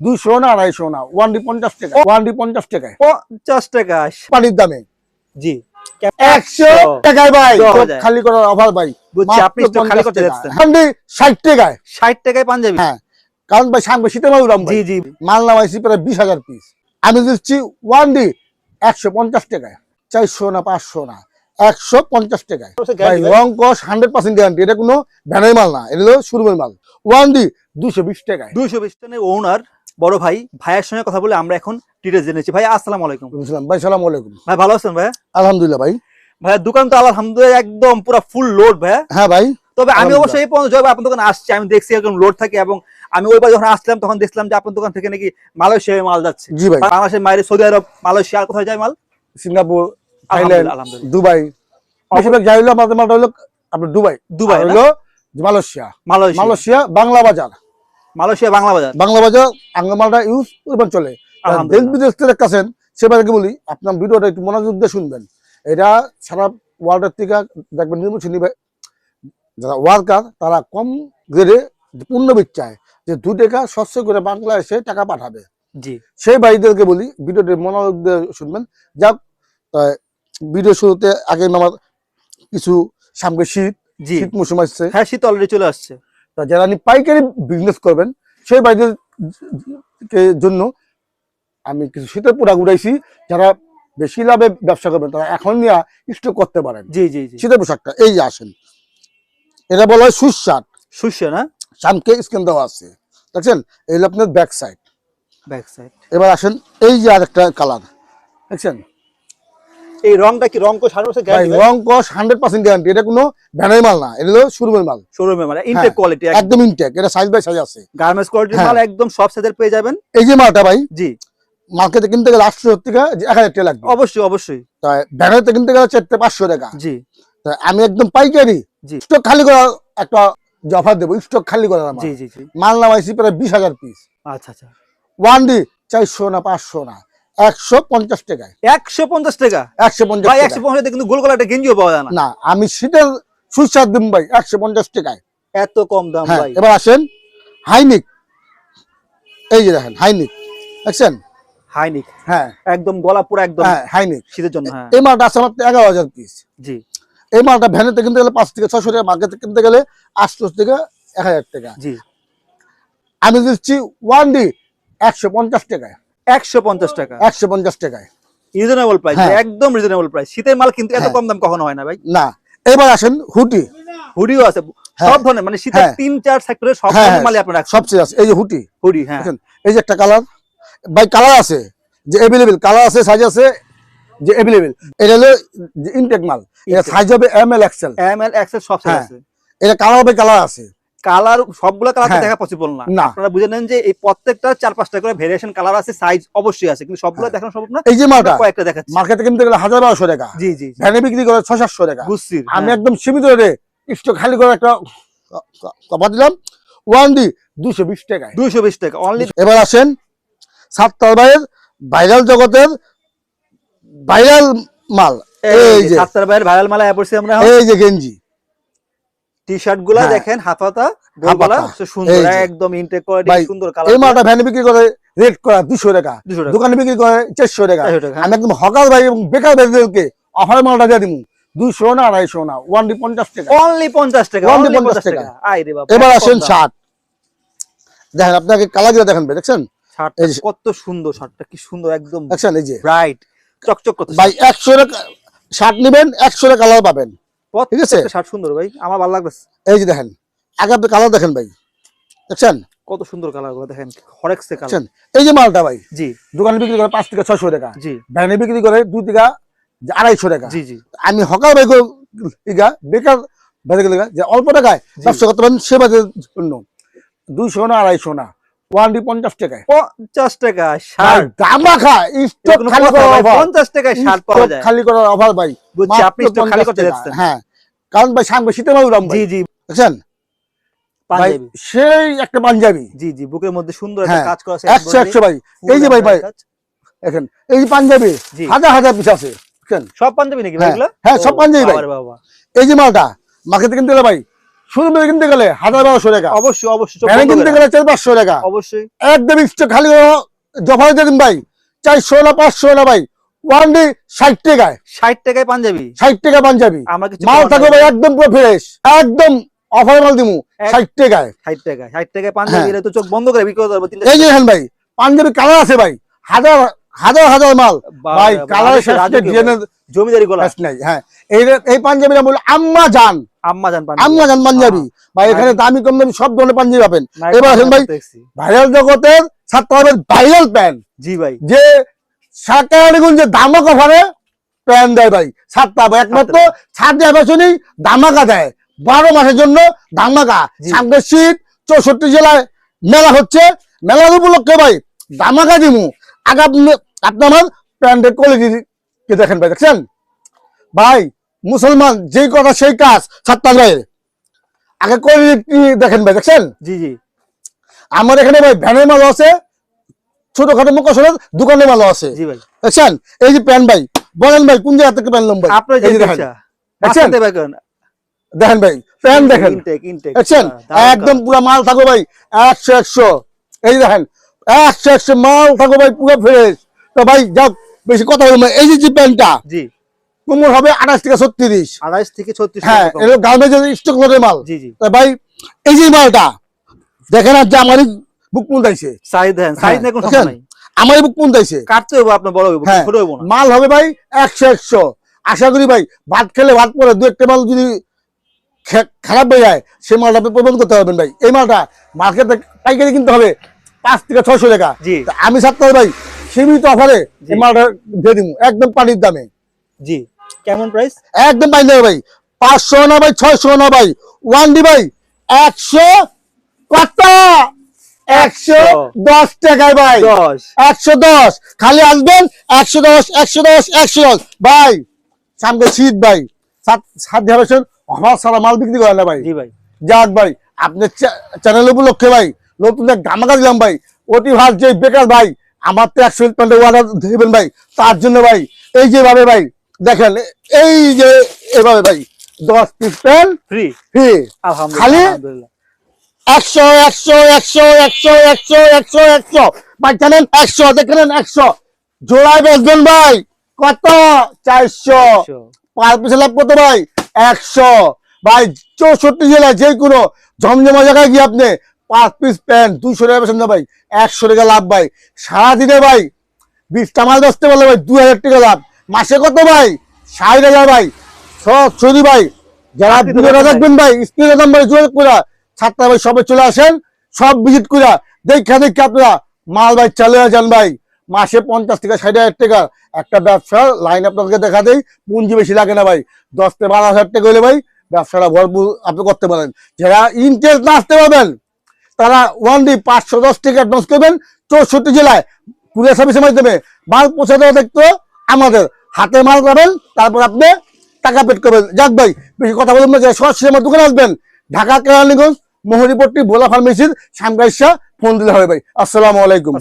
দুইশো না আড়াইশো না? ওয়ান ডি পঞ্চাশ টাকা। ওয়ান ডি পঞ্চাশ টাকায় পঞ্চাশ টাকা। পানির দামে। জি। একশো টাকায় ভাই। দশ চোখ হাজার। খালি করার অফার ভাই। আপনি খালি করতে যাচ্ছেন। ওয়ান ডি ষাট টাকায়। ষাট টাকায় পাঞ্জাবি? হ্যাঁ। কারণ ভাই সামনে শীতের মাল দাম জি জি। মাল নামাইছি প্রায় বিশ হাজার পিস আমি দিচ্ছি একশো পঞ্চাশ টাকায়। চারশো না পাঁচশো না। একশো পঞ্চাশ টাকায়। রং কস হান্ড্রেড পার্সেন্ট গ্যারান্টি এটা কোনো ভ্যানের মাল না। এটা হলো শুরুমের মাল। ওয়ান ডি দুশো বিশ টাকায়। দুইশো বিশ টনের ওনার বড় ভাই ভাইয়ের সঙ্গে কথা বলে আমরা এখন ডিটেলস জেনেছি ভাই আসসালামু আলাইকুম। ভাই সালাম আলাইকুম। ভাই ভালো আছেন ভাই? আলহামদুলিল্লাহ ভাই। ভাইয়ের দোকান তো আলহামদুলিল্লাহ একদম পুরো ফুল লোড ভাই। হ্যাঁ ভাই। তবে আমি। অবশ্যই এই পর্যন্ত জয় ভাই, আপনার দোকানে আসছি আমি দেখছি একদম লোড থাকে এবং আমি ওইবার যখন আসলাম তখন দেখলাম যে আপনার দোকান থেকে নাকি মালয়েশিয়ায় মাল যাচ্ছে। জি ভাই। বাংলাদেশের বাইরে সৌদি আরব মালয়েশিয়া আর কোথায় যায় মাল? Singapore Thailand Dubai. বেশিরভাগ যাই হলো আমাদের মালটা হলো আপনার দুবাই। দুবাই হলো মালয়েশিয়া। মালয়েশিয়া বাংলা বাজার। মালয়েশিয়া বাংলা বাজার। বাংলা বাজার আঙ্গা মালটা ইউজ করবেন চলে। দেশ বিদেশ থেকে কাছেন সেবারকে বলি আপনার ভিডিওটা একটু মনোযোগ দিয়ে শুনবেন। এটা সারা ওয়ার্ল্ডের থেকে দেখবেন নির্বাচনী যারা ওয়ার্কার তারা কম গ্রেডে পূর্ণ চায় যে দু টাকা স্বচ্ছ করে বাংলাদেশে টাকা পাঠাবে। জি। সেই ভাইদেরকে বলি ভিডিওটি মনোযোগ দিয়ে শুনবেন। যাক ভিডিও শুরুতে আগে আমার কিছু সামনে শীত শীত মৌসুম আসছে। হ্যাঁ শীত অলরেডি চলে আসছে। তা যারা আপনি পাইকারি বিজনেস করবেন সেই ভাইদের জন্য আমি কিছু শীতের প্রোডাক্ট উঠাইছি যারা বেশি লাভে ব্যবসা করবেন তারা এখন নিয়ে স্টক করতে পারেন। জি জি শীতের পোশাকটা এই যে আসেন। এটা বলা হয় সুস শার্ট। শস্য না? সামকে স্ক্যান দেওয়া আছে। দেখছেন? এই হলো আপনার ব্যাক সাইড ব্যাক সাইড এবার আসেন এই যে আরেকটা কালার দেখছেন? এই রংটা কি রং কো সাড়ে গ্যারান্টি রং কস হান্ড্রেড পার্সেন্ট গ্যারান্টি এটা কোনো ভ্যানের মাল না এটা হলো শুরুমের মাল। শোরুমে মানে ইনটেক কোয়ালিটি একদম। ইনটেক এটা সাইজ বাই সাইজ আছে। গার্মেন্টস হ্যাঁ। মাল একদম সব সাইজের পেয়ে যাবেন। এই যে মালটা ভাই জি। মার্কেটে কিনতে গেলে আটশো থেকে এক হাজার টাকা লাগবে। অবশ্যই অবশ্যই। তাই ভ্যানেতে কিনতে গেলে চারটে পাঁচশো টাকা। জি। তাই আমি একদম পাইকারি জি। স্টক খালি করার একটা যে অফার দেবো স্টক খালি করার জি জি জি। মাল নামাইছি প্রায় বিশ হাজার পিস আচ্ছা আচ্ছা। ওয়ান ডি চারশো না পাঁচশো না। একশো পঞ্চাশ টাকায়। একশো পঞ্চাশ টাকা? একশো পঞ্চাশ একশো পঞ্চাশ কিন্তু গোল গলা গেঞ্জিও পাওয়া যায় না। না আমি শীতের সুস্বাদ দিম ভাই একশো পঞ্চাশ টাকায়। এত কম দাম হ্যাঁ ভাই। এবার আসেন হাইনিক। এই যে দেখেন হাইনিক। দেখছেন? হাইনিক। হ্যাঁ। একদম গলা পুরো একদম হ্যাঁ হাইনিক। শীতের জন্য হ্যাঁ। এই মালটা আছে আমার এগারো হাজার পিস জি। এই মালটা ভ্যানেতে কিনতে গেলে পাঁচ থেকে ছশো টাকা মার্কেটে কিনতে গেলে আটশো থেকে এক হাজার টাকা। জি। আমি দিচ্ছি ওয়ান ডি একশো পঞ্চাশ টাকায়। একশো পঞ্চাশ টাকা। একশো পঞ্চাশ টাকায়। রিজনেবল প্রাইস হ্যাঁ। একদম রিজনেবল প্রাইস শীতের মাল কিন্তু এত হ্যাঁ। কম দাম কখনো হয় না ভাই। না। এবার আসেন হুটি। হুডিও আছে। হ্যাঁ। সব ধরনের মানে শীতের। তিন চার সব ধরনের। মালই আপনার সবচেয়ে আছে। এই যে হুটি। হুডি হ্যাঁ। এই যে একটা কালার। কালার আছে যে কালার আছে সাইজ আছে যে এটা হলো ইনটেক মাল। এটা সাইজ হবে M L XL M L XL সব। আছে। এটা কালার হবে কালার আছে। কালার সবগুলো কালার হ্যাঁ। দেখা পসিবল না। আপনারা বুঝে নেন যে এই প্রত্যেকটা চার পাঁচটা করে ভেরিয়েশন কালার আছে সাইজ অবশ্যই আছে কিন্তু সবগুলো হ্যাঁ। দেখানো সম্ভব না। এই যে মালটা কয়েকটা দেখাচ্ছি। মার্কেটে কিনতে গেলে হাজার বারোশো টাকা। জি জি। ভ্যানে বিক্রি করে ছয় সাতশো টাকা। বুঝছি আমি হ্যাঁ। একদম সীমিত রে স্টক খালি করে একটা কথা দিলাম। ওয়ান ডি দুশো বিশ টাকা দুইশো বিশ টাকা অনলি এবার আসেন সাতটার ভাইয়ের ভাইরাল জগতের ভাইরাল মাল। এই যে সাতটার বাইরে ভাইরাল মালা এই যে গেঞ্জি। টি শার্টগুলা হ্যাঁ। দেখেন হাত হাতা গোল হাত গলা হাতা। সে সুন্দর একদম ইনটেক কোয়ালিটি ভাই, সুন্দর এই মালটা ভ্যানে বিক্রি করে রেট করা দুশো টাকা। দুশো টাকা। দোকানে বিক্রি করে চারশো টাকা। টাকা। আমি একদম হকার ভাই এবং বেকার ভাইদেরকে অফার মালটা দিয়ে দিব দুইশো না আড়াইশো না ওয়ান ডি পঞ্চাশ টাকা। অনলি পঞ্চাশ টাকা Only অনলি 50 টাকা। আই রে বাবা এবার আসেন শার্ট দেখেন আপনাকে কালার দিয়ে দেখেন ভাই দেখছেন? শার্টটা কত সুন্দর শার্টটা কি সুন্দর একদম দেখছেন এই যে। ব্রাইট চকচক করতে ভাই একশো টাকা শার্ট নেবেন একশো টাকা কালার পাবেন। ঠিক আছে? শার্ট সুন্দর ভাই আমার ভালো লাগতেছে। এই যে দেখেন আগে আপনি কালার দেখেন ভাই দেখছেন? কত সুন্দর কালারগুলো দেখেন হরেক্সে কালার এই যে মালটা ভাই জি। দোকানে বিক্রি করে পাঁচ থেকে ছয়শো টাকা জি। ভ্যানে বিক্রি করে দুই টাকা যে আড়াইশো টাকা। জি জি। আমি হকার ভাই টিকা বেকার গেলে যে অল্প টাকায়। ব্যবসা করতে পারেন সে বাজের জন্য। দুইশো না আড়াইশো না। ওয়ান পঞ্চাশ টাকায়। পঞ্চাশ টাকা শার্ট। দামা স্টক খালি করার পঞ্চাশ টাকায় শার্ট পাওয়া যায়। খালি করার অফার ভাই। বুঝছি আপনি স্টক খালি করতে যাচ্ছেন। হ্যাঁ কারণ ভাই সামনে শীতের জি জি। সেই একটা পাঞ্জাবি। জি জি বুকের মধ্যে সুন্দর একটা হ্যাঁ, কাজ করা আছে ভাই। এই যে ভাই ভাই দেখেন এই পাঞ্জাবি হাজার হাজার পিস আছে। সব পাঞ্জাবি নাকি ভাই হ্যাঁ, হ্যাঁ, সব পাঞ্জাবি ভাই। এই যে মালটা মার্কেটে কিনতে গেলে ভাই কিনতে গেলে হাজার বারোশো টাকা। অবশ্যই অবশ্যই চোখ কিনতে গেলে চার পাঁচশো টাকা। অবশ্যই। একদম খালি জফারে দিন ভাই চারশো না পাঁচশো না ভাই ওয়ান ডে ষাট টাকায়। ষাট টাকায় পাঞ্জাবি? ষাট টাকা পাঞ্জাবি। মাল থাকবে ভাই একদম পুরো ফ্রেশ একদম অফার মাল দিমু এক- ষাট টাকায়। ষাট টাকায় ষাট টাকায় পাঞ্জাবি হ্যাঁ। তো চোখ বন্ধ করে বিক্রি করতে পারব এই যে ভাই পাঞ্জাবি কালার আছে ভাই হাজার হাজার হাজার মাল। ভাই কালার। জমিদারি নাই হ্যাঁ। এই এই পাঞ্জাবির আম্মা জান। আম্মা জান পাঞ্জাবি। আম্মা জান পাঞ্জাবি। ভাই এখানে দামি কম দামি সব ধরনের পাঞ্জাবি পাবেন। নাইট এবার আসেন ভাই ভাইরাল জগতের ছাত্রদের ভাইরাল প্যান্ট। জি ভাই। যে সাকারিগুঞ্জে দামাক অফারে প্যান্ট দেয় ভাই। সাতটা একমাত্র ছাড় আবাসনই দামাকা দেয়। বারো মাসের জন্য দামাকা। সামনে শীত চৌষট্টি জেলায় মেলা হচ্ছে। মেলার উপলক্ষে ভাই দামাকা দিমু। আগে আপনি আপনি আমার প্যান্টের কোয়ালিটি কে দেখেন ভাই দেখছেন? ভাই মুসলমান যেই কথা সেই কাজ সাতটা ভাই আগে কোয়ালিটি দেখেন ভাই দেখছেন? জি জি। আমার এখানে ভাই ভ্যানের মালও আছে ছোটখাটো মোকাশনের দোকানের মালও আছে। জি ভাই। দেখছেন? এই যে প্যান্ট ভাই বলেন ভাই কোন জায়গা থেকে প্যান্ট লম ভাই? আপনার এই দেখেন। দেখছেন? দেখেন ভাই প্যান্ট দেখেন। Intact intact. দেখছেন? একদম পুরো মাল থাকো ভাই একশো একশো। এই দেখেন একশো একশো মাল থাকো ভাই পুরো ফ্রেশ তো ভাই যাও বেশি কথা বলব এই যে যে প্যান্টটা জি। কোমর হবে আঠাশ থেকে ছত্রিশ। আড়াইশ থেকে ছত্রিশ হ্যাঁ এগুলো গার্মেন্টের স্টক মাল। জি জি। তো ভাই এই যে মালটা দেখেন আর যে আমারই বুক পুন্দাইছে সাইজ সাইজ হ্যাঁ, নিয়ে কোনো সমস্যা নাই। আমারই বুক পুন্দাইছে কাটতে হবে আপনার বড় হবে হ্যাঁ। ছোট হইব না। মাল হবে ভাই একশো একশো। আশা করি ভাই ভাত খেলে ভাত পরে দু একটা মাল যদি খারাপ হয়ে যায় সেই মালটা আপনি প্রবন্ধ করতে পারবেন ভাই। এই মালটা মার্কেটে পাইকারি কিনতে হবে পাঁচ থেকে ছয়শো টাকা। আমি সাতটা ভাই সীমিত অফারে। মালটা দিয়ে দিব একদম পানির দামে। জি। কেমন প্রাইস একদম দেবে ভাই। পাঁচশো না ভাই ছয়শো না ভাই। ওয়ান ডি ভাই একশো কত? একশো দশ টাকায় ভাই। একশো দশ। খালি আসবেন একশো দশ একশো দশ একশো দশ। ভাই সামনে শীত ভাই। সাত সাত আমার সারা মাল বিক্রি করে না ভাই। জি ভাই। যাক ভাই আপনার চ্যানেল উপলক্ষে ভাই নতুন এক গামাকা দিলাম ভাই। অতি ভাগ যে বেকার ভাই আমার তো একশো প্যান্টে অর্ডার দেবেন ভাই। তার জন্য ভাই এই যেভাবে ভাই দেখেন এই যে এভাবে ভাই দশ পিস প্যান্ট ফ্রি ফ্রি খালি? একশো একশো একশো একশো একশো একশো একশো। ভাই জানেন একশো দেখেন একশো। জোড়ায় ভাই কত? চারশো। পার লাভ কত ভাই? একশো। ভাই চৌষট্টি জেলায় যে কোনো জমজমা জায়গায় গিয়ে আপনি পাঁচ পিস প্যান্ট দুইশো টাকা বেছেন না ভাই একশো টাকা লাভ ভাই। সারাদিনে ভাই বিশটা মাল বেচতে পারলে ভাই দুই হাজার টাকা লাভ। মাসে কত ভাই? ষাট হাজার ভাই। সরি ভাই যারা ভিডিওটা দেখবেন ভাই স্ক্রিনের নাম্বারে যোগাযোগ করে ছাত্রা ভাই সবাই চলে আসেন সব ভিজিট করে দেখা দেখে আপনারা মাল ভাই চালিয়ে যান ভাই। মাসে পঞ্চাশ থেকে ষাট হাজার টাকা। একটা ব্যবসা লাইন আপনাদেরকে দেখা দেয় পুঁজি বেশি লাগে না ভাই। দশ থেকে বারো হাজার টাকা হলে ভাই ব্যবসাটা ভরপুর আপনি করতে পারেন। যারা ইন্টারেস্ট না আসতে পারবেন তারা ওয়ানলি পাঁচশো দশ টাকা অ্যাডভান্স করবেন চৌষট্টি জেলায়। কুরিয়ার সার্ভিসের মাধ্যমে মাল পৌঁছে দেওয়া দেখতো, আমাদের হাতে মাল পাবেন, তারপর আপনি টাকা পেট করবেন। যাক ভাই, বেশি কথা বলবেন না যে সরাসরি আমার দোকানে আসবেন। ঢাকা কেরানীগঞ্জ, মোহরিপট্টি ভোলা ফার্মেসির সামগাইশা ফোন দিলে হবে ভাই। আসসালামু আলাইকুম।